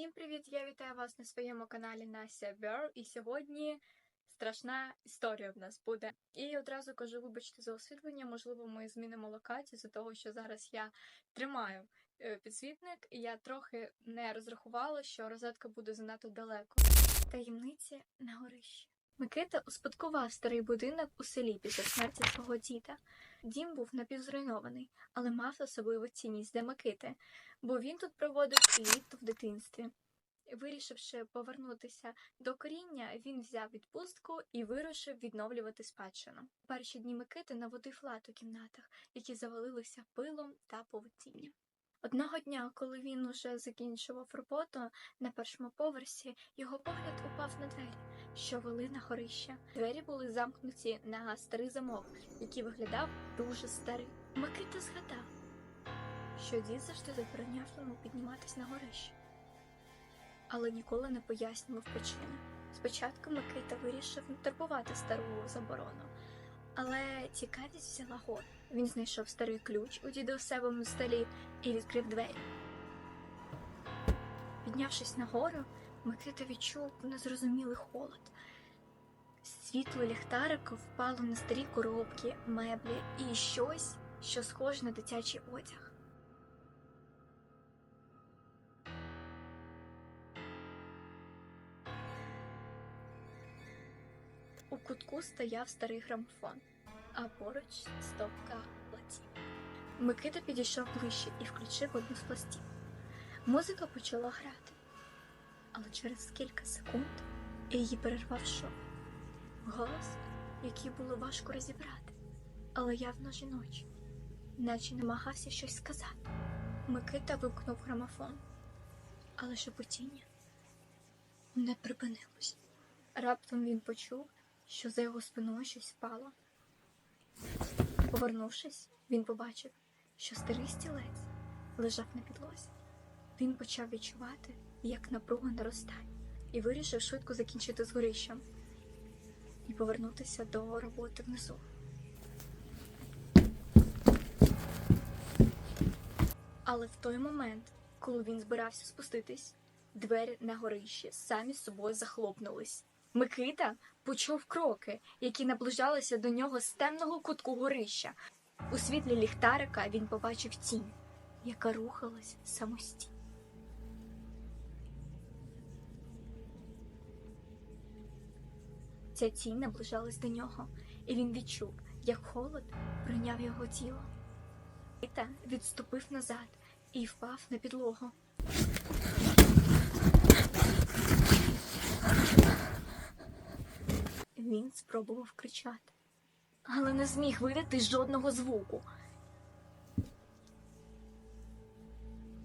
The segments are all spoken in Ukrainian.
Всім привіт! Я вітаю вас на своєму каналі Настя Бер. І сьогодні страшна історія в нас буде. І одразу кажу, вибачте за освітлення, можливо, ми змінимо локацію з того, що зараз я тримаю е, підсвітник, і я трохи не розрахувала, що розетка буде занадто далеко. Таємниці на горищі. Микита успадкував старий будинок у селі після смерті свого діда. Дім був напівзруйнований, але мав особливу цінність для Микити, бо він тут проводив літо дитинстві. Вирішивши повернутися до коріння, він взяв відпустку і вирушив відновлювати спадщину. Перші дні Микити наводив лад у кімнатах, які завалилися пилом та павутінням. Одного дня, коли він уже закінчував роботу на першому поверсі, його погляд упав на двері, що вели на горище. Двері були замкнуті на старий замок, який виглядав дуже старий. Микита згадав, що дід завжди забороняв йому підніматись на горище, але ніколи не пояснював причини. Спочатку Микита вирішив не турбувати стару заборону, але цікавість взяла гор. Він знайшов старий ключ у дідусевому столі і відкрив двері. Піднявшись нагору, Микита відчув незрозумілий холод. Світло ліхтарика впало на старі коробки, меблі і щось, що схоже на дитячий одяг. У кутку стояв старий грамофон, а поруч стопка платів. Микита підійшов ближче і включив одну з пластів. Музика почала грати, але через кілька секунд її перервав шок. Голос, який було важко розібрати, але явно жіночий, наче намагався щось сказати. Микита вимкнув грамофон, але шепотіння не припинилось. Раптом він почув, що за його спиною щось впало. Повернувшись, він побачив, що старий стілець лежав на підлозі. Він почав відчувати, як напруга наростає, і вирішив швидко закінчити з горищем і повернутися до роботи внизу. Але в той момент, коли він збирався спуститись, двері на горищі самі з собою захлопнулись. Микита почув кроки, які наближалися до нього з темного кутку горища. У світлі ліхтарика він побачив тінь, яка рухалась самостійно. Ця тінь наближалась до нього, і він відчув, як холод прийняв його тіло. Микита відступив назад і впав на підлогу. Він спробував кричати, але не зміг видати жодного звуку.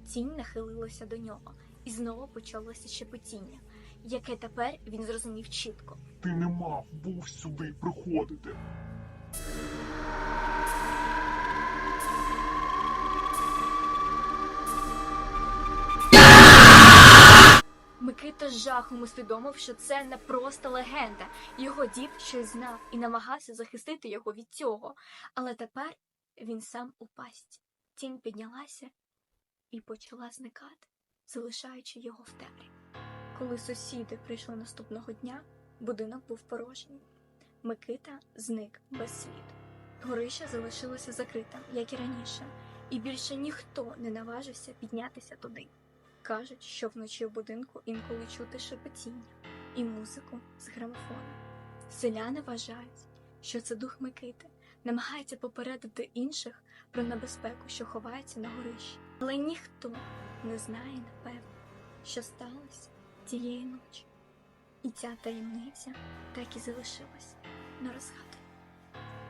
Тінь нахилилася до нього, і знову почалося шепотіння, яке тепер він зрозумів чітко. Ти не мав був сюди приходити. З жахом усвідомив, що це не просто легенда. Його дід щось знав і намагався захистити його від цього. Але тепер він сам у пасті. Тінь піднялася і почала зникати, залишаючи його в темряві. Коли сусіди прийшли наступного дня, будинок був порожній. Микита зник без сліду. Горище залишилося закритим, як і раніше, і більше ніхто не наважився піднятися туди. Кажуть, що вночі в будинку інколи чути шепотіння і музику з грамофону. Селяни вважають, що це дух Микити намагається попередити інших про небезпеку, що ховається на горищі. Але ніхто не знає напевно, що сталося тієї ночі. І ця таємниця так і залишилась на розгадку.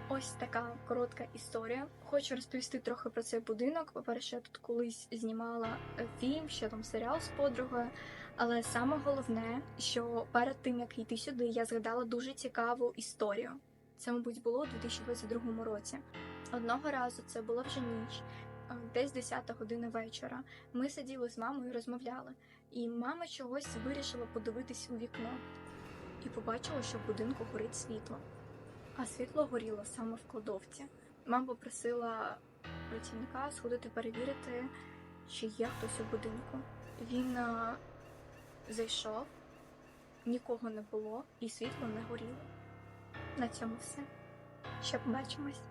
Ось така коротка історія. Хочу розповісти трохи про цей будинок. По-перше, я тут колись знімала е, фільм, ще там серіал з подругою. Але саме головне, що перед тим як йти сюди, я згадала дуже цікаву історію. Це, мабуть, було у 2022 році. Одного разу це була вже ніч, е, десь 10 година вечора. Ми сиділи з мамою і розмовляли, і мама чогось вирішила подивитись у вікно і побачила, що в будинку горить світло. А світло горіло саме в кладовці. Мама попросила працівника сходити перевірити, чи є хтось у будинку. Він а, Зайшов, нікого не було і світло не горіло. На цьому все. Ще побачимось.